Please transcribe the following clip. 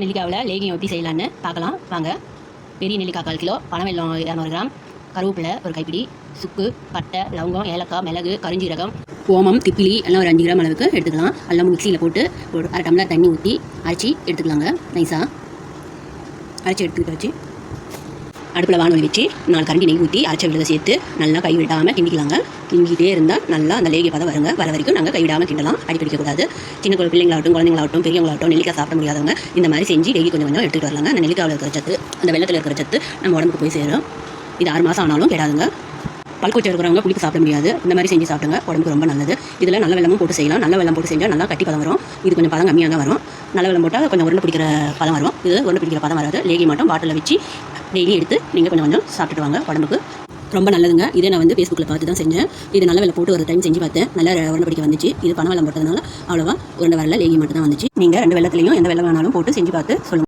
நெல்லிக்காவில் லேகியம் எப்படி செய்யலான்னு. பார்க்கலாம். வாங்க. பெரிய நெல்லிக்காய் கால் கிலோ பனவெல்லம் இரநூறு கிராம் கருவேப்பிலை ஒரு கைப்பிடி சுக்கு பட்டை லவங்கம் ஏலக்காய் மிளகு கருஞ்சீரகம் ஓமம் திப்பிலி எல்லாம் ஒரு அஞ்சு கிராம் அளவுக்கு எடுத்துக்கலாம். எல்லாம் மிக்சியில் போட்டு ஒரு அரை டம்ளர் தண்ணி ஊற்றி அரைச்சி எடுத்துக்கலாங்க. நைஸாக அரைச்சி எடுத்துக்கிட்டு வச்சு அடுப்பில் வானொலி வச்சு நாலு கரண்டி நெய் ஊற்றி அரைச்ச விழுத சேர்த்து நல்லா கை விடாமல் கிண்டிக்கலாங்க. கிண்டிக்கிட்டே இருந்தால் நல்லா அந்த லேகி பதம் வருங்க. வர வரைக்கும் நாங்கள் கைவிடாமல் கிண்டலாம். அடிப்பிடிக்கக்கூடாது சின்ன குழந்தை பிள்ளைங்களாகட்டும் குழந்தைங்களாகட்டும் பெரியவங்களாகட்டும் நெல்லிக்காய் சாப்பிட முடியாதவங்க இந்த மாதிரி செஞ்சு டெய்லி கொஞ்சம் கொஞ்சம் எடுத்துகிட்டு வரலாங்க. அந்த நெல்லிக்காவில் இருக்கிற சத்து அந்த வெள்ளத்தில் இருக்கிற சத்து நம்ம உடம்புக்கு போய் சேரும். இது ஆறு மாதம் ஆனாலும் கெடாதுங்க. பல்கூச்சம் இருக்கிறவங்க புளிப்பு சாப்பிட முடியாது. இந்த மாதிரி செஞ்சு சாப்பிடுங்க. உடம்புக்கு ரொம்ப நல்லது. இதில் நல்ல வெள்ளமும் போட்டு செய்யலாம். நல்ல வெள்ளம் போட்டு செஞ்சால் நல்லா கட்டி பதம் வரும். இது கொஞ்சம் பதம் கம்மியாக தான் வரும். நல்ல வெள்ளம் போட்டால் கொஞ்சம் உருண்டை பிடிக்கிற பதம் வரும். இது உருண்டை பிடிக்கிற பதம் வராது. லேகி மட்டும் பாட்டிலில் வச்சு டெய்லி எடுத்து நீங்கள் கொஞ்சம் கொஞ்சம் சாப்பிட்டுட்டு வாங்க உடம்புக்கு ரொம்ப நல்லதுங்க. இதே நான் வந்து ஃபேஸ்புக்கில் பார்த்து தான் செஞ்சேன். இது நல்ல வேலை போட்டு ஒரு டைம் செஞ்சு பார்த்தேன். நல்லா உருண்டை பிடிக்க வந்துச்சு. இது பணம் வெள்ளம் போட்டதுனால அவ்வளோவா உருண்டை வரல லேகி மட்டும் தான் வந்துச்சு. நீங்கள் ரெண்டு வெள்ளத்துலையும் எந்த வெள்ளம் வேணாலும் போட்டு செஞ்சு பார்த்து சொல்லுங்கள்